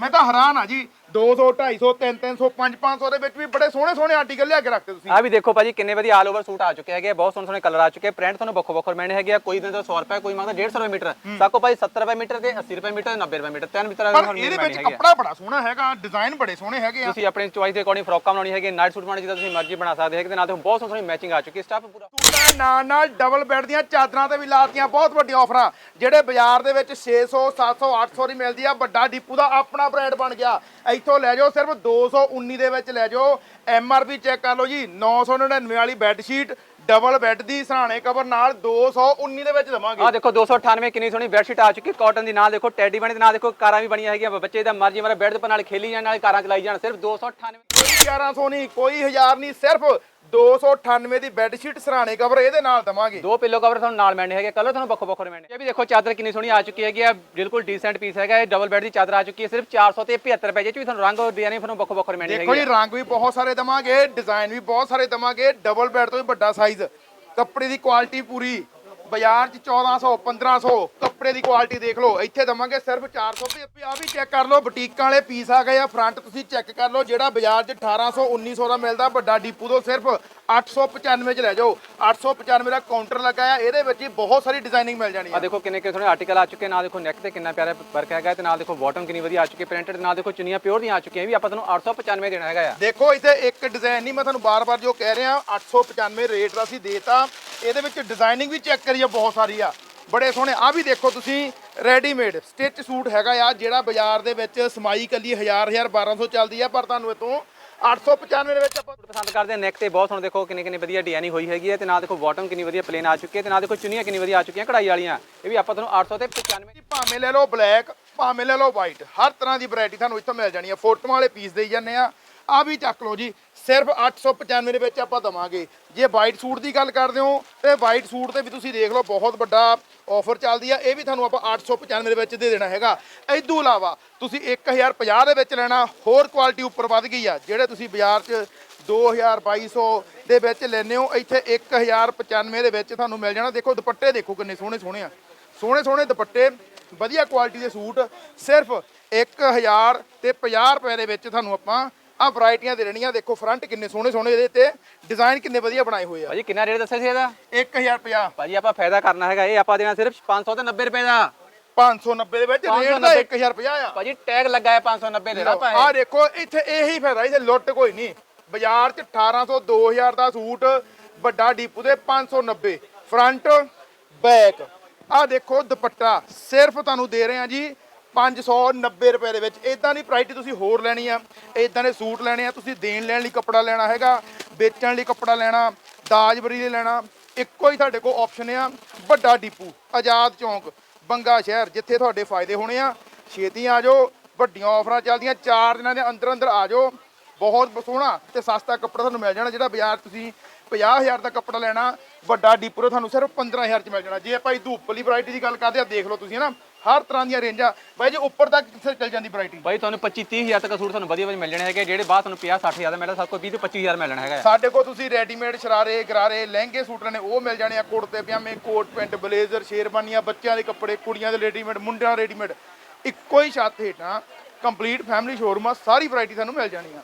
ਮੈਂ ਤਾਂ ਹੈਰਾਨ ਆ ਜੀ। 200 250 3 300 5 500 ਦੇ ਵਿੱਚ ਵੀ ਬੜੇ ਸੋਹਣੇ ਸੋਹਣੇ ਆਰਟੀਕਲ ਲਿਆ ਕੇ ਰੱਖਦੇ ਤੁਸੀਂ। ਆ ਵੀ ਦੇਖੋ ਭਾਜੀ ਕਿੰਨੇ ਵਧੀਆ ਆਲ ਓਵਰ ਸੂਟ ਆ ਚੁੱਕੇ ਹੈਗੇ ਬਹੁਤ ਸੋਹਣੇ ਸੋਹਣੇ ਕਲਰ ਆ ਚੁੱਕੇ ਪ੍ਰਿੰਟ ਤੁਹਾਨੂੰ ਵੱਖੋ ਵੱਖੋ ਮਿਲਣੇ ਹੈਗੇ ਆ ਕੋਈ ਦਿੰਦਾ 100 ਰੁਪਏ ਕੋਈ ਮੰਗਦਾ 150 ਰੁਪਏ ਮੀਟਰ। ਸਾਕੋ ਭਾਜੀ 70 ਰੁਪਏ ਮੀਟਰ ਤੇ 80 ਰੁਪਏ ਮੀਟਰ ਤੇ 90 ਰੁਪਏ ਮੀਟਰ ਤਿੰਨ ਮੀਟਰ ਪਰ ਇਹਦੇ ਵਿੱਚ ਕੱਪੜਾ ਬੜਾ ਸੋਹਣਾ ਹੈਗਾ ਡਿਜ਼ਾਈਨ ਬੜੇ ਸੋਹਣੇ ਹੈਗੇ ਆ। ਤੁਸੀਂ ਆਪਣੀ ਚੁਆਇਸ ਦੇ ਅਕੋਰਡਿੰਗ ਫਰੋਕਾਂ ਬਣਾਉਣੀ ਹੈਗੀ ਨਾਈਟ ਸੂਟ ਬਣਾਉਣੀ ਜਿੱਦਾਂ ਤੁਸੀਂ ਮਰਜ਼ੀ ਬਣਾ ਸਕਦੇ ਹੈਗੇ ਤੇ ਨਾਲ ਤੇ ਬਹੁਤ ਸੋਹਣੀ ਮੈਚਿੰਗ ਆ ਚੁੱਕੀ ਸਟਾਫ ਪੂਰਾ। ਸੂਟਾਂ ਦੇ ਨਾਲ ਨਾਲ ਡਬਲ ਬੈੱਡ ਦੀਆਂ ਚਾਦਰਾਂ ਤੇ ਵੀ ਲਾਤੀਆਂ ਬਹੁਤ ਵੱਡੀਆਂ ਆਫਰਾਂ ਜਿਹੜੇ ਬਾਜ਼ਾਰ ਦੇ ਵਿੱਚ 600 700 800 ਦੀ ਮਿਲਦੀ ਆ ਵੱਡਾ ਡੀਪੂ ਦਾ ਆਪਣਾ ਬ੍ਰਾਂਡ ਬਣ ਗਿਆ। ਇੱਥੋਂ ਲੈ ਜਾਓ ਸਿਰਫ 219 ਦੇ ਵਿੱਚ ਲੈ ਜਾਓ। ਐਮਆਰਪੀ ਚੈੱਕ ਕਰ ਲਓ ਜੀ 999 ਵਾਲੀ ਬੈੱਡ ਸ਼ੀਟ ਡਬਲ ਬੈੱਡ ਦੀ ਸਰਾਣੇ ਕਵਰ ਨਾਲ 219 ਦੇ ਵਿੱਚ ਦਵਾਂਗੇ। ਆ ਦੇਖੋ 298 ਕਿੰਨੀ ਸੋਹਣੀ ਬੈਡਸ਼ੀਟ ਆ ਚੁੱਕੀ ਕਾਟਨ ਦੀ ਨਾਲ ਦੇਖੋ ਟੈਡੀ ਬਣੀ ਤੇ ਨਾਲ ਦੇਖੋ ਕਾਰਾਂ ਵੀ ਬਣੀਆਂ ਹੈਗੀਆਂ ਬੱਚੇ ਦਾ ਮਰਜ਼ੀ ਮਾਰਾ ਬੈੱਡ ਦੇ ਨਾਲ ਖੇਲੀ ਜਾਣ ਨਾਲ ਕਾਰਾਂ ਚਲਾਈ ਜਾਣ ਸਿਰਫ 298 ਕੋਈ 1100 ਨਹੀਂ ਕੋਈ 1000 ਨਹੀਂ ਸਿਰਫ 298 ਦੀ ਬੈੱਡ ਸ਼ੀਟ ਸਰਾਣੇ ਕਵਰ ਇਹਦੇ ਨਾਲ ਦਵਾਂਗੇ। ਦੋ ਪਿੱਲੋ ਕਵਰ ਤੁਹਾਨੂੰ ਨਾਲ ਮਿਲਣੇ ਹੈਗੇ ਕਲਰ ਤੁਹਾਨੂੰ ਵੱਖੋ ਵੱਖੋ ਮਿਲਣੇ। ਇਹ ਵੀ ਦੇਖੋ ਚਾਦਰ ਕਿੰਨੀ ਸੋਹਣੀ ਆ ਚੁੱਕੀ ਹੈਗੀ ਆ ਬਿਲਕੁਲ ਡੀਸੈਂਟ ਪੀਸ ਹੈਗਾ ਇਹ ਡਬਲ ਬੈੱਡ ਦੀ ਚਾਦਰ ਆ ਚੁੱਕੀ ਹੈ ਸਿਰਫ 400 ਤੇ 75 ਰੁਪਏ ਜੇ ਚ ਵੀ ਤੁਹਾਨੂੰ ਰੰਗ ਡਿਜ਼ਾਈਨ ਤੁਹਾਨੂੰ ਵੱਖੋ ਵੱਖੋ ਮਿਲਣੇ ਦੇਖੋ ਹੈਗੇ ਜੀ ਰੰਗ ਵੀ ਬਹੁਤ ਸਾਰੇ ਦਵਾਂਗੇ ਡਿਜ਼ਾਈਨ ਵੀ ਬਹੁਤ ਸਾਰੇ ਦਵਾਂਗੇ ਡਬਲ ਬੈੱਡ ਤੋਂ ਵੀ ਵੱਡਾ ਸਾਈਜ਼ ਕੱਪੜੇ ਦੀ ਕੁਆਲਿਟੀ ਪੂਰੀ ਬਾਜ਼ਾਰ 'ਚ 1400 1500 ਕੱਪੜੇ ਦੀ ਕੁਆਲਿਟੀ ਦੇਖ ਲਓ। ਇੱਥੇ ਦਵਾਂਗੇ ਸਿਰਫ 400 ਤੇ ਆ ਵੀ ਚੈੱਕ ਕਰ ਲਓ ਬੁਟੀਕਾਂ ਵਾਲੇ ਪੀਸ ਆ ਗਏ ਆ। ਫਰੰਟ ਤੁਸੀਂ ਚੈੱਕ ਕਰ ਲਓ ਜਿਹੜਾ ਬਾਜ਼ਾਰ 'ਚ 1800 1900 ਦਾ ਮਿਲਦਾ ਵੱਡਾ ਡੀਪੂ ਤੋਂ ਸਿਰਫ 895 'ਚ ਲੈ ਜਾਓ। 895 ਦਾ ਕਾਊਂਟਰ ਲੱਗਾ ਆ। ਇਹਦੇ ਵਿੱਚ ਹੀ ਬਹੁਤ ਸਾਰੀ ਡਿਜ਼ਾਈਨਿੰਗ ਮਿਲ ਜਾਣੀ ਆ। ਦੇਖੋ ਕਿੰਨੇ ਕਿੰਨੇ ਸੋਹਣੇ ਆਰਟੀਕਲ ਆ ਚੁੱਕੇ। ਨਾਲ ਦੇਖੋ ਨੈਕ ਤੇ ਕਿੰਨਾ ਪਿਆਰਾ ਵਰਕ ਹੈਗਾ ਤੇ ਨਾਲ ਦੇਖੋ ਬਾਟਮ ਕਿੰਨੀ ਵਧੀਆ ਆ ਚੁੱਕੀ ਪ੍ਰਿੰਟਡ ਨਾਲ ਦੇਖੋ ਚੁੰਨੀਆਂ ਪਿਓਰ ਦੀਆਂ ਆ ਚੁੱਕੀਆਂ। ਵੀ ਆਪਾਂ ਤੁਹਾਨੂੰ 895 ਦੇਣਾ ਹੈਗਾ ਆ। ਦੇਖੋ ਇੱਥੇ ਇੱਕ ਡਿਜ਼ਾਈਨ ਨਹੀਂ ਮੈਂ ਤੁਹਾਨੂੰ ਬਾਰ-ਬਾਰ ਜੋ ਕਹਿ ਰਿਹਾ 895 ਰੇਟ ਦਾ ਅਸੀਂ ਦੇਤਾ। ਇਹਦੇ ਵਿੱਚ ਡਿਜ਼ਾਈਨਿੰਗ ਵੀ ਚੈੱਕ ਕਰੀਏ ਬਹੁਤ ਸਾਰੀ ਆ। ਬੜੇ ਸੋਹਣੇ। ਆ ਵੀ ਦੇਖੋ ਤੁਸੀਂ ਰੈਡੀਮੇਡ ਸਟਿਚ ਸੂਟ ਹੈਗਾ ਆ ਜਿਹੜਾ ਬਾਜ਼ਾਰ ਦੇ ਵਿੱਚ ਸਮਾਈ ਕੱਲੀ 1000 1000 1200 ਚੱਲਦੀ ਆ ਪਰ ਤੁਹਾਨੂੰ ਇਤੋਂ 895 ਦੇ ਵਿੱਚ ਆਪਾਂ ਪਸੰਦ ਕਰਦੇ ਆ ਨੈਕ ਤੇ ਬਹੁਤ ਸੋਹਣੇ ਦੇਖੋ ਕਿੰਨੇ ਕਿੰਨੇ ਵਧੀਆ ਡਿਜ਼ਾਈਨਿੰਗ ਹੋਈ ਹੈਗੀ ਹੈ ਤੇ ਨਾਲ ਦੇਖੋ ਬਾਟਮ ਕਿੰਨੀ ਵਧੀਆ ਪਲੇਨ ਆ ਚੁੱਕੀ ਹੈ ਤੇ ਨਾਲ ਦੇਖੋ ਚੁੰਨੀਆਂ ਕਿੰਨੀ ਵਧੀਆ ਆ ਚੁੱਕੀਆਂ ਕਢਾਈ ਵਾਲੀਆਂ। ਇਹ ਵੀ ਆਪਾਂ ਤੁਹਾਨੂੰ 800 ਤੇ 95 ਜੀ ਭਾਵੇਂ ਲੈ ਲਓ ਬਲੈਕ ਭਾਵੇਂ ਲੈ ਲਓ ਵਾਈਟ ਹਰ ਤਰ੍ਹਾਂ ਦੀ ਵੈਰਾਈਟੀ ਤੁਹਾਨੂੰ ਇੱਥੋਂ ਮਿਲ ਜਾਣੀ ਆ। ਫੋਟੋਆਂ ਵਾਲੇ ਪੀਸ ਦੇਈ ਜਾਂਦੇ ਆ। ਆ ਵੀ ਚੱਕ ਲਓ ਜੀ। ਸਿਰਫ 895 ਦੇ ਵਿੱਚ ਆਪਾਂ ਦਵਾਂਗੇ। ਜੇ ਵਾਈਟ ਸੂਟ ਦੀ ਗੱਲ ਕਰਦੇ ਹੋ, ਤੇ ਵਾਈਟ ਸੂਟ ਤੇ ਵੀ ਤੁਸੀਂ ਦੇਖ ਲਓ, ਬਹੁਤ ਵੱਡਾ ਆਫਰ ਚੱਲਦੀ ਆ। ਇਹ ਵੀ ਤੁਹਾਨੂੰ ਆਪਾਂ 895 ਦੇ ਵਿੱਚ ਦੇ ਦੇਣਾ ਹੈਗਾ। ਇਦੋਂ ਇਲਾਵਾ ਤੁਸੀਂ 1050 ਦੇ ਵਿੱਚ ਲੈਣਾ, ਹੋਰ ਕੁਆਲਿਟੀ ਉੱਪਰ ਵੱਧ ਗਈ ਆ, ਜਿਹੜੇ ਤੁਸੀਂ ਬਾਜ਼ਾਰ 'ਚ 2000 2200 ਦੇ ਵਿੱਚ ਲੈਨੇ ਹੋ, ਇੱਥੇ 1095 ਦੇ ਵਿੱਚ ਤੁਹਾਨੂੰ ਮਿਲ ਜਾਣਾ। ਦੇਖੋ, ਦੁਪੱਟੇ ਦੇਖੋ ਕਿੰਨੇ ਸੋਹਣੇ ਸੋਹਣੇ ਆ। ਸੋਹਣੇ ਸੋਹਣੇ ਦੁਪੱਟੇ, ਵਧੀਆ ਕੁਆਲਿਟੀ ਦੇ ਸੂਟ, ਸਿਰਫ 1000 ਤੇ 50 ਰੁਪਏ ਦੇ ਵਿੱਚ ਤੁਹਾਨੂੰ ਆਪਾਂ ਆ ਵੈਰਾਈਟੀਆਂ ਦੇ ਰਹਿਣੀਆਂ ਦੇਖੋ ਫਰੰਟ ਕਿੰਨੇ ਸੋਹਣੇ ਸੋਹਣੇ ਇਹਦੇ ਤੇ ਡਿਜ਼ਾਈਨ ਕਿੰਨੇ ਵਧੀਆ ਬਣਾਏ ਹੋਏ ਆ। ਭਾਜੀ ਕਿੰਨਾ ਰੇਟ ਦੱਸਿਆ ਸੀ ਇਹਦਾ? 1050 ਭਾਜੀ ਆਪਾਂ ਫਾਇਦਾ ਕਰਨਾ ਹੈਗਾ ਇਹ ਆਪਾਂ ਦੇਣਾ ਸਿਰਫ 500 ਤੇ 90 ਰੁਪਏ ਦਾ। 590 ਦੇ ਵਿੱਚ ਰੇਟ ਦਾ 1050 ਆ। ਭਾਜੀ ਟੈਗ ਲੱਗਾ ਹੈ 590 ਦੇ ਦਾ ਆ ਦੇਖੋ ਇੱਥੇ ਇਹੀ ਫਾਇਦਾ ਇਹਦੇ ਲੁੱਟ ਕੋਈ ਨਹੀਂ। ਬਾਜ਼ਾਰ 'ਚ 1800 2000 ਦਾ ਸੂਟ ਵੱਡਾ ਡੀਪੂ ਦੇ 590 ਫਰੰਟ ਬੈਕ ਆ ਦੇਖੋ ਦੁਪੱਟਾ ਸਿਰਫ ਤੁਹਾਨੂੰ ਦੇ ਰਹੇ ਆ ਜੀ 590 ਰੁਪਏ ਦੇ ਵਿੱਚ। ਇਦਾਂ ਦੀ ਪ੍ਰਾਈਸ ਤੁਸੀਂ ਹੋਰ ਲੈਣੀ ਆ ਇਦਾਂ ਦੇ ਸੂਟ ਲੈਣੇ ਆ, ਤੁਸੀਂ ਦੇਣ ਲੈਣ ਲਈ ਕੱਪੜਾ ਲੈਣਾ ਹੈਗਾ, ਵੇਚਣ ਲਈ ਕੱਪੜਾ ਲੈਣਾ ਦਾਜਬਰੀ ਲਈ ਲੈਣਾ, ਇੱਕੋ ਹੀ ਤੁਹਾਡੇ ਕੋਲ ਆਪਸ਼ਨ ਆ, ਵੱਡਾ ਡੀਪੂ, ਆਜ਼ਾਦ ਚੌਂਕ, ਬੰਗਾ ਸ਼ਹਿਰ, ਜਿੱਥੇ ਤੁਹਾਡੇ ਫਾਇਦੇ ਹੋਣੇ ਆ। ਛੇਤੀ ਆ ਜਾਓ, ਵੱਡੀਆਂ ਆਫਰਾਂ ਚੱਲਦੀਆਂ 4 ਦਿਨਾਂ ਦੇ ਅੰਦਰ ਅੰਦਰ ਆ ਜਾਓ। ਬਹੁਤ ਸੋਹਣਾ ਤੇ ਸਸਤਾ ਕੱਪੜਾ ਤੁਹਾਨੂੰ ਮਿਲ ਜਾਣਾ, ਜਿਹੜਾ ਬਾਜ਼ਾਰ ਤੁਸੀਂ 50000 ਦਾ ਕੱਪੜਾ ਲੈਣਾ, ਵੱਡਾ ਡੀਪੂ ਤੁਹਾਨੂੰ ਸਿਰਫ 15000 ਚ ਮਿਲ ਜਾਣਾ। ਜੇ ਆਪਾਂ ਇਦੋਂ ਉੱਪਰਲੀ ਵੈਰਾਈਟੀ ਦੀ ਗੱਲ ਕਰਦੇ ਆ, ਦੇਖ ਲਓ ਤੁਸੀਂ ਨਾ ਹਰ ਤਰ੍ਹਾਂ ਦੀਆਂ ਰੇਂਜਾਂ। ਬਾਈ ਜੀ ਉੱਪਰ ਤੱਕ ਕਿੱਥੇ ਚੱਲ ਜਾਂਦੀ ਵੈਰਾਈਟੀ ਭਾਈ ਤੁਹਾਨੂੰ 25 30000 ਤੱਕ ਸੂਟ ਤੁਹਾਨੂੰ ਵਧੀਆ ਵਧੀਆ ਮਿਲ ਜਾਣੇ ਹੈਗੇ। ਜਿਹੜੇ ਬਾਅਦ ਤੁਹਾਨੂੰ 50 60000 ਦਾ ਮਿਲਦਾ ਸਭ ਕੋਲ 20 ਤੋਂ 25000 ਮਿਲਣਾ ਹੈਗਾ। ਸਾਡੇ ਕੋਲ ਤੁਸੀਂ ਰੈਡੀਮੇਡ ਸ਼ਰਾਰੇ ਗਰਾਰੇ ਲਹਿੰਗੇ ਸੂਟ ਲੈਣੇ ਉਹ ਮਿਲ ਜਾਣੇ ਆ। ਕੁੜਤੇ ਪਜਾਮੇ ਕੋਟ ਪੈਂਟ ਬਲੇਜ਼ਰ ਸ਼ੇਰਵਾਨੀਆਂ ਬੱਚਿਆਂ ਦੇ ਕੱਪੜੇ ਕੁੜੀਆਂ ਦੇ ਰੈਡੀਮੇਡ ਮੁੰਡਿਆਂ ਦੇ ਰੈਡੀਮੇਡ ਇੱਕੋ ਹੀ ਛੱਤ ਹੇਠਾਂ ਕੰਪਲੀਟ ਫੈਮਿਲੀ ਸ਼ੋਰੂਮ ਆ ਸਾਰੀ ਵੈਰਾਈਟੀ ਤੁਹਾਨੂੰ ਮਿਲ ਜਾਣੀ ਆ।